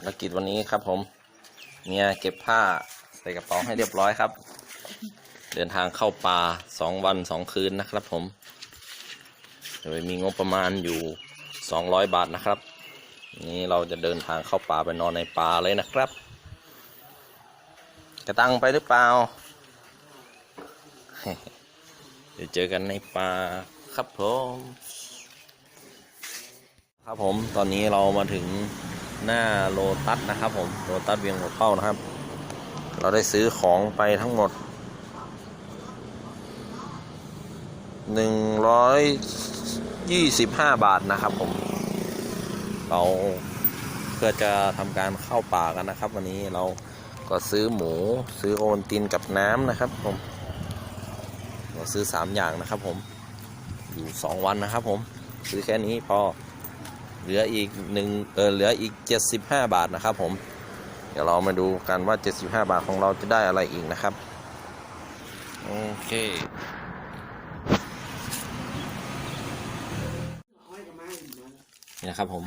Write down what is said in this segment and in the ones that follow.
ภารกิจวันนี้ครับผมเมียเก็บผ้าใส่กระเป๋าให้เรียบร้อยครับ เดินทางเข้าป่าสองวันสองคืนนะครับผม โดยมีงบประมาณอยู่สองร้อยบาทนะครับ นี่เราจะเดินทางเข้าป่าไปนอนในป่าเลยนะครับ กระตังไปหรือเปล่า เดี๋ยวเจอกันในป่าครับผม ครับผมตอนนี้เรามาถึง หน้าโลตัสนะครับผมโลตัสเวียงหัวเข้านะครับ เราได้ซื้อของไปทั้งหมดหนึ่งร้อยยี่สิบห้าบาทนะครับผม เราเพื่อจะทำการเข้าป่ากันนะครับ วันนี้เราก็ซื้อหมูซื้อโอนตินกับน้ำนะครับผมเราซื้อสามอย่างนะครับผมอยู่สองวันนะครับผม ซื้อแค่นี้พอ เหลืออีกหนึ่งเออเหลืออีก 75 บาทนะครับ ผม เดี๋ยวเรามาดูกันว่า 75 บาทของเราจะได้อะไรอีกนะครับ โอเคนี่นะครับผม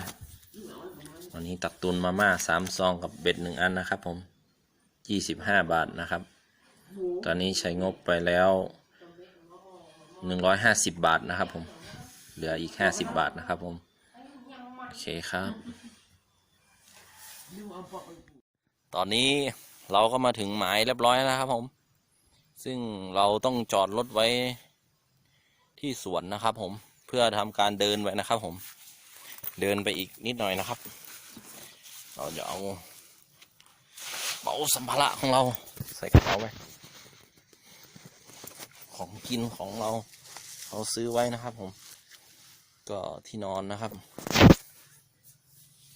วันนี้ตักตุนมาม่าสามซองกับเบ็ดหนึ่งอันนะครับ ผม25บห้าบาทนะครับ ตอนนี้ใช้งบไปแล้ว150บาทนะครับ ผม เหลืออีก50บาทนะครับ ผม โอเคครับ ตอนนี้เราก็มาถึงหมายเรียบร้อยแล้วนะครับผม ซึ่งเราต้องจอดรถไว้ที่สวนนะครับ ผม เพื่อทำการเดินไว้นะครับ ผม เดินไปอีกนิดหน่อยนะครับ เราจะเอาเป๋าสัมภาระของเราใส่กระเป๋าไว้ของกินของเรา เราซื้อไว้นะครับผม ก็ที่นอนนะครับโอเ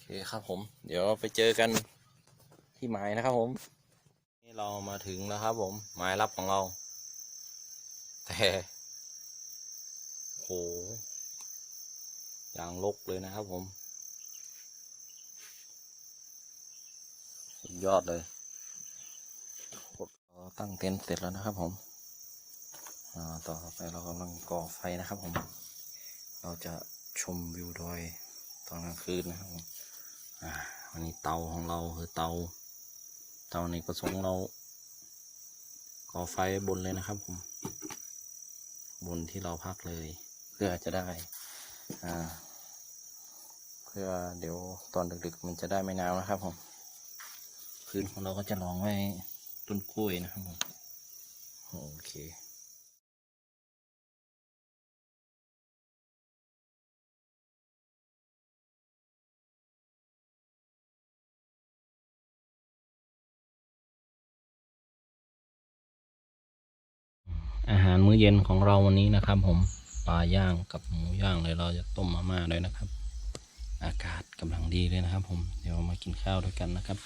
คครับผม เดี๋ยวไปเจอกันที่หมายนะครับผม นี่เรามาถึงแล้วครับผมหมายรับของเรา แต่โหอย่างลกเลยนะครับผม สุดยอดเลยเราตั้งเต็นท์เสร็จแล้วนะครับผมต่อไปเรากำลังก่อไฟนะครับผม เราจะชมวิวดอยตอนกลางคืนนะครับผม อันนี้เตาของเราคือเตา เตาในกระสงค์เราก่อไฟบนเลยนะครับผม บนที่เราพักเลย เพื่อจะได้ อ่า เพื่อเดี๋ยวตอนดึกๆมันจะได้ไม่หนาวนะครับผม พื้นของเราก็จะรองไว้ต้นกล้วยนะครับผม โอเค อาหารมื้อเย็นของเราวันนี้นะครับ ผมปลาย่างกับหมูย่างเลยเราจะต้มมาม่าด้วยนะครับ อากาศกำลังดีเลยนะครับ ผมเดี๋ยวมากินข้าวด้วยกันนะครับ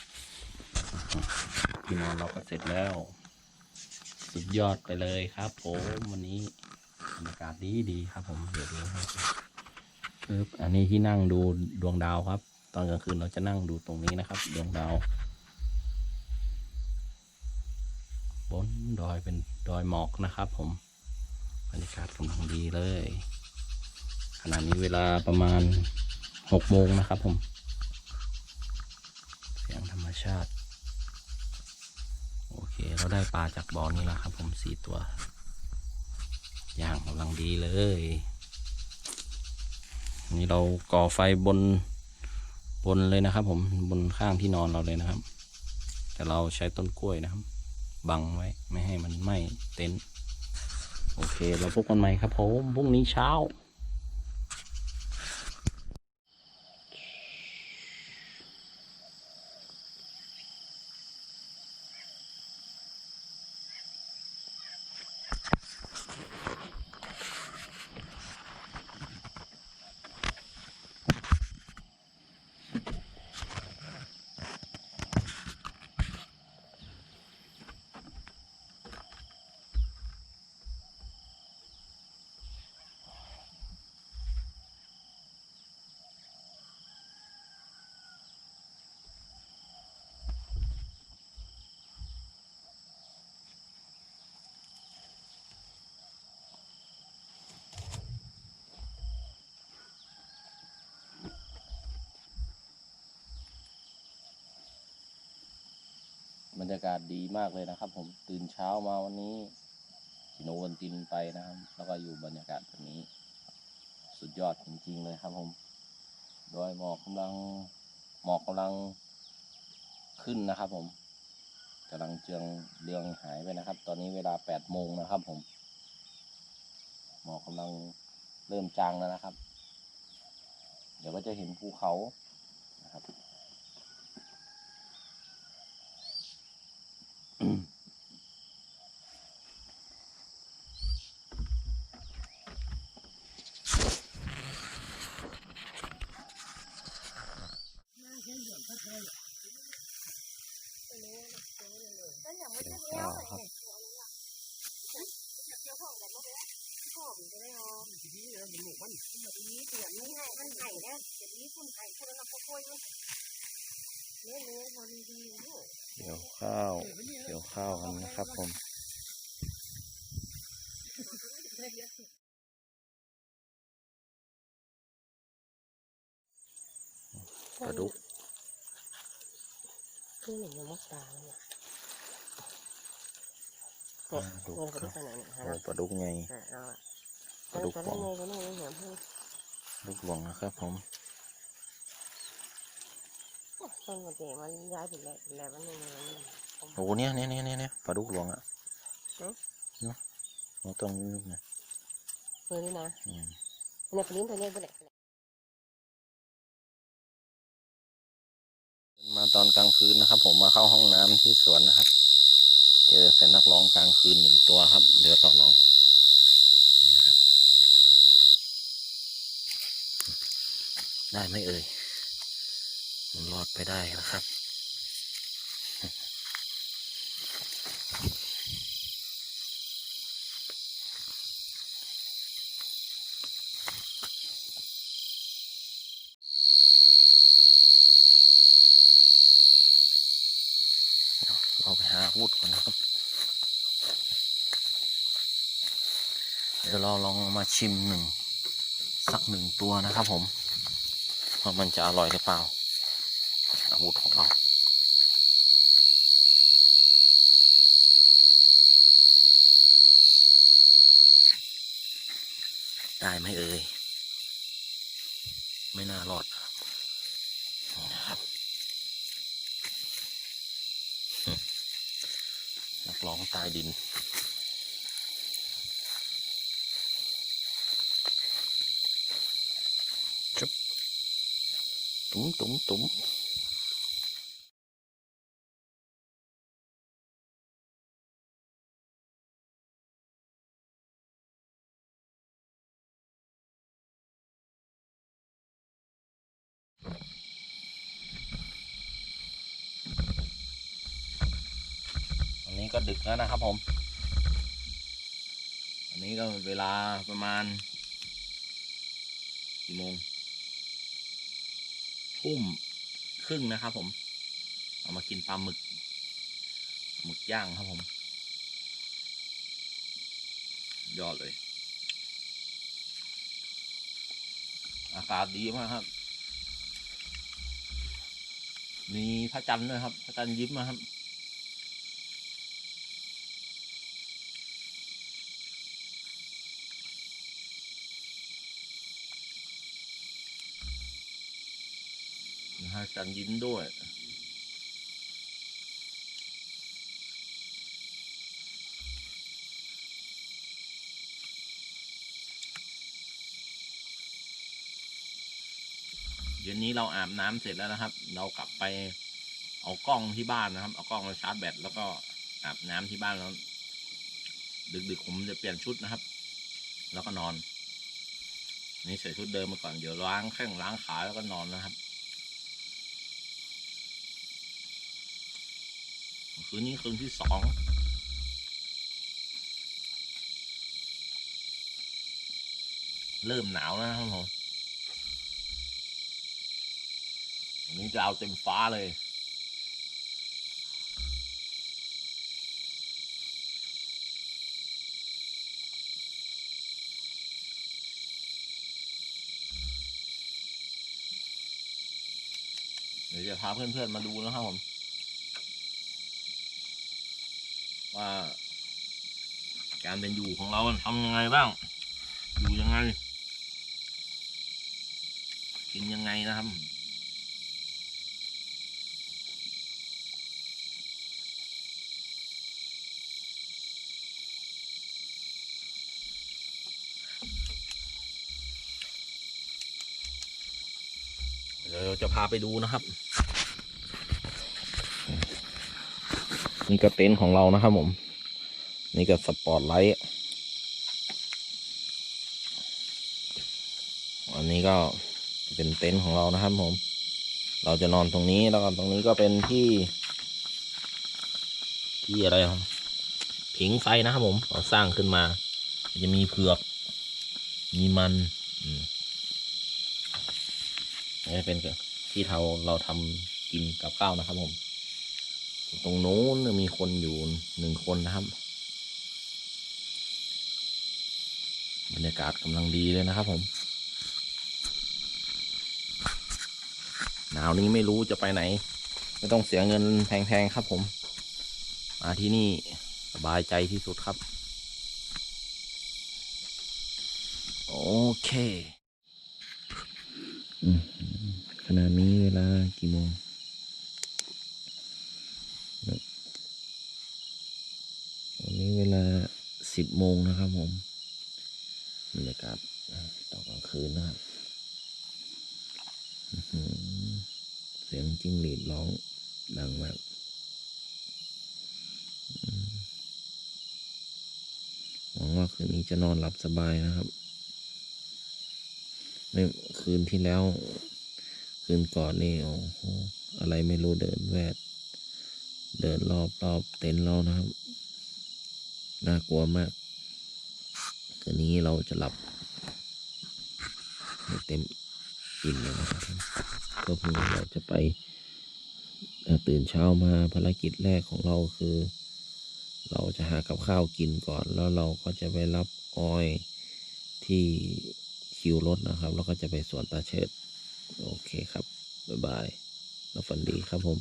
พี่นอนเราก็เสร็จแล้ว สุดยอดไปเลยครับผมวันนี้บรรยากาศดีดีครับ ผมเดี๋ยวดูให้ปึ๊บอันนี้ที่นั่งดูดวงดาวครับ ตอนกลางคืนเราจะนั่งดูตรงนี้นะครับ ดวงดาว บนดอยเป็นดอยหมอกนะครับ ผมบรรยากาศกำลังดีเลย ขณะนี้เวลาประมาณหกโมงนะครับ ผม เสียงธรรมชาติ โอเค เราได้ปลาจากบ่อนี้แล้วครับ ผมสี่ตัวอย่างกำลังดีเลย นี่เราก่อไฟบนบนเลยนะครับ ผมบนข้างที่นอนเราเลยนะครับ แต่เราใช้ต้นกล้วยนะครับ บังไว้ ไม่ให้มันไหม้เต็นท์โอเค เราพบกันใหม่ครับผมพรุ่งนี้เช้า รรยากาศดีมากเลยนะครับ ผมตื่นเช้ามาวันนี้กินโอวันตินไปนะครับ แล้วก็อยู่บรรยากาศแบบนี้ สุดยอดจริงๆเลยครับผมโดยหมอกกำลังหมอกกำลังขึ้นนะครับ ผมกำลังเจืองเรืองหายไปนะครับ ตอนนี้เวลาแปดโมงนะครับ ผมหมอกกำลังเริ่มจางแล้วนะครับ เดี๋ยวก็จะเห็นภูเขานะครับ ข้าวครับ เกี่ยวข้าว เกี่ยวข้าวกันนะครับผม ปลาดุกคือหนึ่งยังมกตาเนี่ยปลาเนี่ยดุกลงคกัรับบขนาดนี้โอ้ฮะปลาดุกไงอะเอาอะปลาดุกตอนหวนี้งไงก็นี่เหี่ยมเพิ่งลูกหลวงนะครับผมต้นกระเตมันย้ายไปแล้วแล้วมันยังไงมันโอ้โหเนี่ยเนี่ยเนี่ยเนี่ยเนี่ยปลาดุกหลวงอะเอ๊ะเนาะเราต้องลูกนะ เพื่อนี่นะอืมเนี่ยปลิ้นตัวนี้ไปไหนมาตอนกลางคืนนะครับ ผมมาเข้าห้องน้ำที่สวนนะครับ เจอเซนนักร้องกลางคืนหนึ่งตัวครับ เดี๋ยวเราลองนี่นะครับได้ไหมเอ่ย มันรอดไปได้นะครับ เราไปหาอาวุธก่อนนะครับ เดี๋ยวเราลองมาชิมหนึ่งสักหนึ่งตัวนะครับผมว่ามันจะอร่อยหรือเปล่าอาวุธของเราได้ไหมเอ่ย ไม่น่ารอดนี่นะครับ ร้องใต้ดิน จุ๊บ ตุ้มตุ้มตุ้ม นี้ก็ดึกแล้วนะครับผมอันนี้ก็เวลาประมาณกี่โมงทุ่มครึ่งนะครับผม เอามากินปลาหมึกหมึกย่างครับผม ยอดเลย อากาศดีมากครับ มีพระจันทร์ด้วยครับ พระจันทร์ยิ้มนะครับ นะฮะจันยิ้มด้วยเย็นนี้เราอาบน้ำเสร็จแล้วนะครับ เรากลับไปเอากล้องที่บ้านนะครับ เอากล้องมาชาร์จแบตแล้วก็อาบน้ำที่บ้านแล้ว ดึกๆผมจะเปลี่ยนชุดนะครับ แล้วก็นอน นี่ใส่ชุดเดิมมาก่อนเดี๋ยวล้างแข้งล้างขาแล้วก็นอนนะครับ คืนนี้คืนที่สองเริ่มหนาวแล้วนะครับผมวันนี้จะเอาเต็มฟ้าเลยเดี๋ยวจะพาเพื่อนๆมาดูนะครับผม ว่า การเป็นอยู่ของเราทำยังไงบ้าง อยู่ยังไง กินยังไงนะครับเดี๋ยวเราจะพาไปดูนะครับ นี่ก็เต็นท์ของเรานะครับผม นี่ก็สปอร์ตไลท์อันนี้ก็เป็นเต็นท์ของเรานะครับผม เราจะนอนตรงนี้แล้วก็ตรงนี้ก็เป็นที่ ที่อะไรครับผิงไฟนะครับผมเราสร้างขึ้นมา จะมีเผือก มีมันอืมนี่เป็นที่เราเราทำกินกับข้าวนะครับผม ตรงโน้นมีคนอยู่หนึ่งคนนะครับ บรรยากาศกำลังดีเลยนะครับ ผม หนาวนี้ไม่รู้จะไปไหน ไม่ต้องเสียเงินแพงๆครับ ผม มาที่นี่สบายใจที่สุดครับ โอเคขณะนี้เวลากี่โมง วันนี้ เวลาสิบโมงนะครับผมบรรยากาศตอนกลางคืนนะครับเสียงจิ้งหรีดร้องดังมากหวังว่าคืนนี้จะนอนหลับสบายนะครับไม่คืนที่แล้ว คืนก่อนนี่โอ้โหอะไรไม่รู้เดินแวด เดินรอบรอบเต็นท์เรานะครับ น่ากลัวมากคืนนี้เราจะหลับเต็มอิ่มเลยนะครับก็พรุ่งนี้เราจะไปตื่นเช้ามาภารกิจแรกของเราคือ เราจะหากับข้าวกินก่อน แล้วเราก็จะไปรับอ้อยที่คิวรถนะครับ แล้วก็จะไปสวนตาเชิด โอเคครับ บ๊ายบายแล้วฝันดีครับผม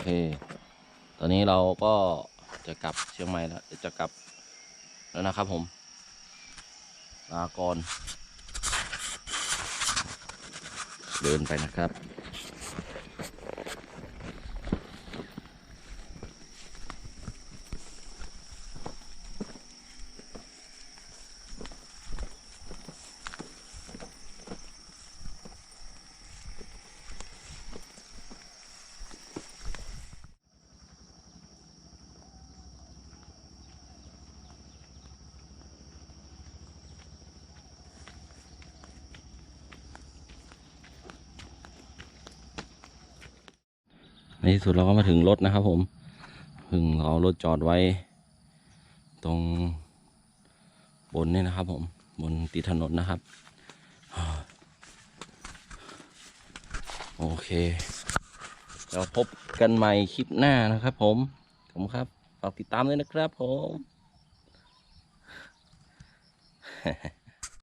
เค ตอนนี้เราก็จะกลับเชียงใหม่แล้ว จะกลับแล้วนะครับผม ลาก่อน เดินไปนะครับ ในที่สุดเราก็มาถึงรถนะครับ ผมเพึ่งเรารถจอดไว้ ตรงบนนี่นะครับ ผม บนติดถนนนะครับ โอเคเราพบกันใหม่คลิปหน้านะครับ ผมผมครับฝากติดตามด้วยนะครับ ผม